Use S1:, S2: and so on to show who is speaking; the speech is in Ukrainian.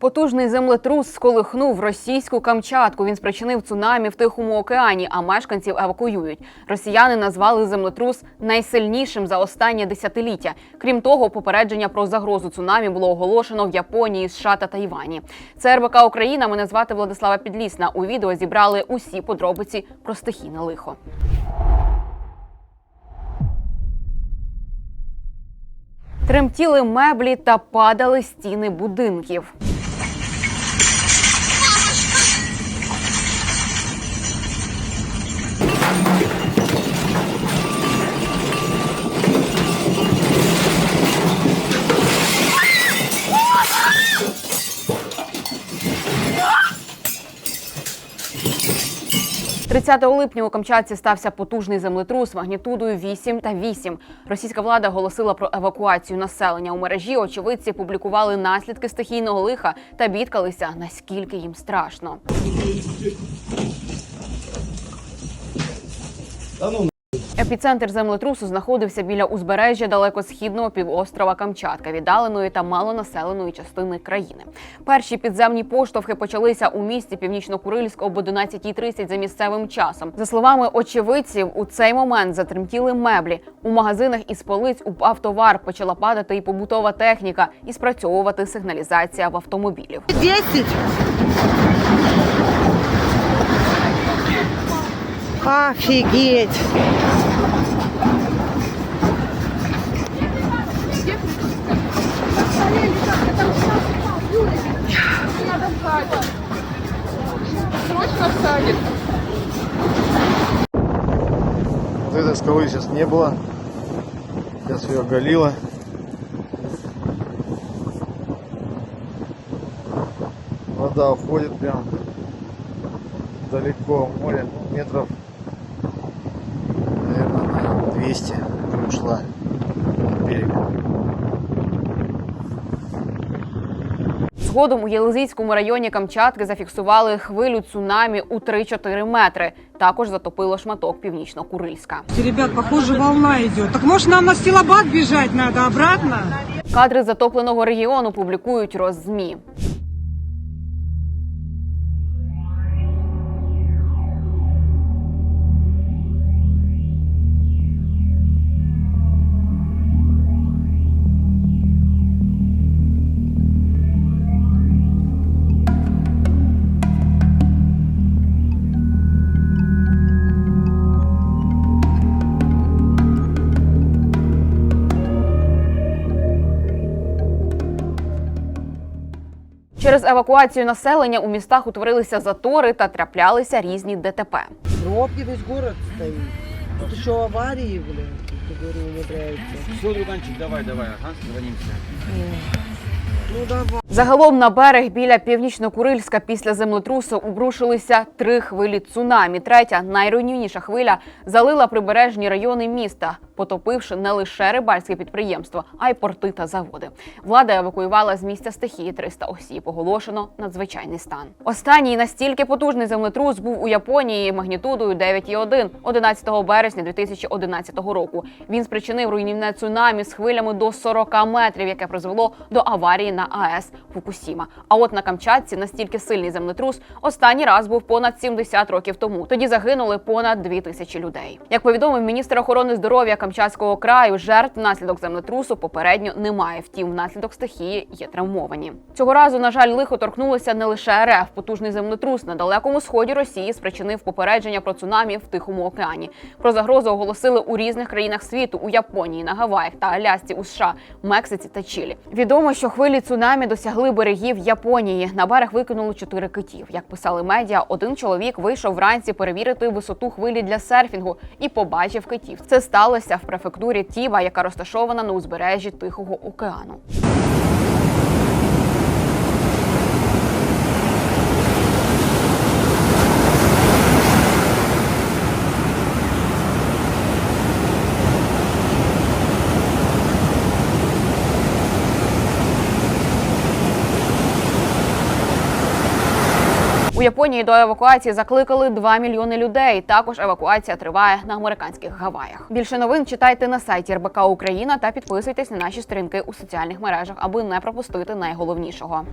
S1: Потужний землетрус сколихнув російську Камчатку. Він спричинив цунамі в Тихому океані, а мешканців евакуюють. Росіяни назвали землетрус найсильнішим за останнє десятиліття. Крім того, попередження про загрозу цунамі було оголошено в Японії, США та Тайвані. Це РБК Україна. Мене звати Владислава Підлісна. У відео зібрали усі подробиці про стихійне лихо. Тремтіли меблі та падали стіни будинків. – 30 липня у Камчатці стався потужний землетрус магнітудою 8 та 8. Російська влада оголосила про евакуацію населення. У мережі очевидці публікували наслідки стихійного лиха та бідкалися, наскільки їм страшно. Епіцентр землетрусу знаходився біля узбережжя далекосхідного півострова Камчатка, віддаленої та малонаселеної частини країни. Перші підземні поштовхи почалися у місті Північно-Курильськ об 11.30 за місцевим часом. За словами очевидців, у цей момент затремтіли меблі. У магазинах із полиць упав товар, почала падати і побутова техніка, і спрацьовувати сигналізація в автомобілів.
S2: 10. Офигеть.
S3: Вот этой скалы сейчас не было. Сейчас ее оголило. Вода уходит прям далеко в море, метров, 200 как ушла берега.
S1: Згодом у Єлизійському районі Камчатки зафіксували хвилю цунамі у 3-4 метри. Також затопило шматок північно-курильська.
S4: Ребят, похоже, волна идет. Так может нам на Стилобат бежать надо обратно?
S1: Кадри затопленого регіону публікують Роззмі. Через евакуацію населення у містах утворилися затори та траплялися різні ДТП.
S2: Пробки весь город стоит. Тут еще аварии, блин. Тут, говорю.
S5: Все, давай, давай, ага, звонимся.
S2: Ну давай.
S1: Загалом на берег біля північно-курильська після землетрусу обрушилися три хвилі цунамі. Третя найруйнівніша хвиля залила прибережні райони міста, потопивши не лише рибальське підприємство, а й порти та заводи. Влада евакуювала з місця стихії 300 осіб. Оголошено надзвичайний стан. Останній настільки потужний землетрус був у Японії магнітудою 9,1 11 березня 2011 року. Він спричинив руйнівне цунамі з хвилями до 40 метрів, яке призвело до аварії на АЕС Фукусіма. А от на Камчатці настільки сильний землетрус останній раз був понад 70 років тому. Тоді загинули понад 2 тисячі людей. Як повідомив міністр охорони здоров'я Камчатського краю, жертв внаслідок землетрусу попередньо немає. Втім, внаслідок стихії є травмовані. Цього разу, на жаль, лихо торкнулося не лише РФ. Потужний землетрус на далекому сході Росії спричинив попередження про цунамі в Тихому океані. Про загрозу оголосили у різних країнах світу у Японії, на Гаваях та Алясці у США, Мексиці та Чилі. Відомо, що хвилі цунамі досягли берегів Японії. На берег викинули чотири китів. Як писали медіа, один чоловік вийшов вранці перевірити висоту хвилі для серфінгу і побачив китів. Це сталося в префектурі Тіба, яка розташована на узбережжі Тихого океану. У Японії до евакуації закликали 2 мільйони людей. Також евакуація триває на американських Гаваях. Більше новин читайте на сайті РБК Україна та підписуйтесь на наші сторінки у соціальних мережах, аби не пропустити найголовнішого.